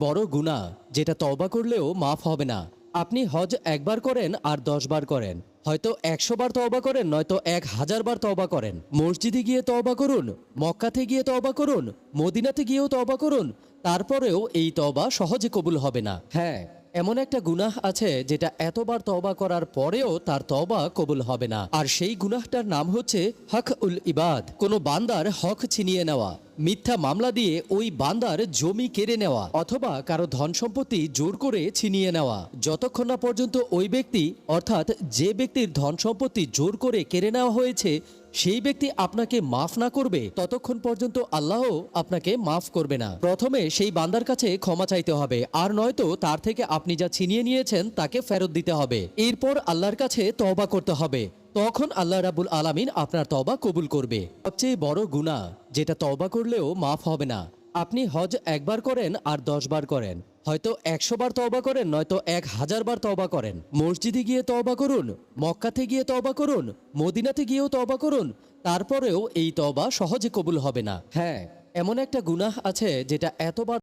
বড় গুণা যেটা তবা করলেও মাফ হবে না। আপনি হজ একবার করেন আর দশ বার করেন। হয়তো একশো বার তবা করেন, নয়তো এক হাজার বার তবা করেন। মসজিদে গিয়ে তবা করুন, মক্কাতে গিয়ে তবা করুন, মদিনাতে গিয়েও তবা করুন, তারপরেও এই তবা সহজে কবুল হবে না। হ্যাঁ এমন একটা গুনাহ আছে যেটা এতবার তওবা করার পরেও তার তবা কবুল হবে না। আর সেই গুনাহটার নাম হচ্ছে হক উল ইবাদ। কোনো বান্দার হক ছিনিয়ে নেওয়া, মিথ্যা মামলা দিয়ে ওই বান্দার জমি কেড়ে নেওয়া, অথবা কারও ধন সম্পত্তি জোর করে ছিনিয়ে নেওয়া। যতক্ষণ না পর্যন্ত ওই ব্যক্তি, অর্থাৎ যে ব্যক্তির ধন সম্পত্তি জোর করে কেড়ে নেওয়া হয়েছে সেই ব্যক্তি আপনাকে মাফ না করবে, ততক্ষণ পর্যন্ত আল্লাহ আপনাকে মাফ করবে না। প্রথমে সেই বান্দার কাছে ক্ষমা চাইতে হবে, আর নয়তো তার থেকে আপনি যা ছিনিয়ে নিয়েছেন তাকে ফেরত দিতে হবে। এরপর আল্লাহর কাছে তবা করতে হবে। তখন আল্লাহ রাবুল আলামিন আপনার তবা কবুল করবে। সবচেয়ে বড় গুণা যেটা তবা করলেও মাফ হবে না। আপনি হজ একবার করেন আর দশ বার করেন। হয়তো একশো বার তওবা করেন, নয়তো এক হাজার বার তবা করেন। মসজিদে গিয়ে তওবা করুন, মক্কাতে গিয়ে তবা করুন, মদিনাতে গিয়েও তওবা করুন, তারপরেও এই তওবা সহজে কবুল হবে না। হ্যাঁ এমন একটা গুনাহ আছে যেটা এতবার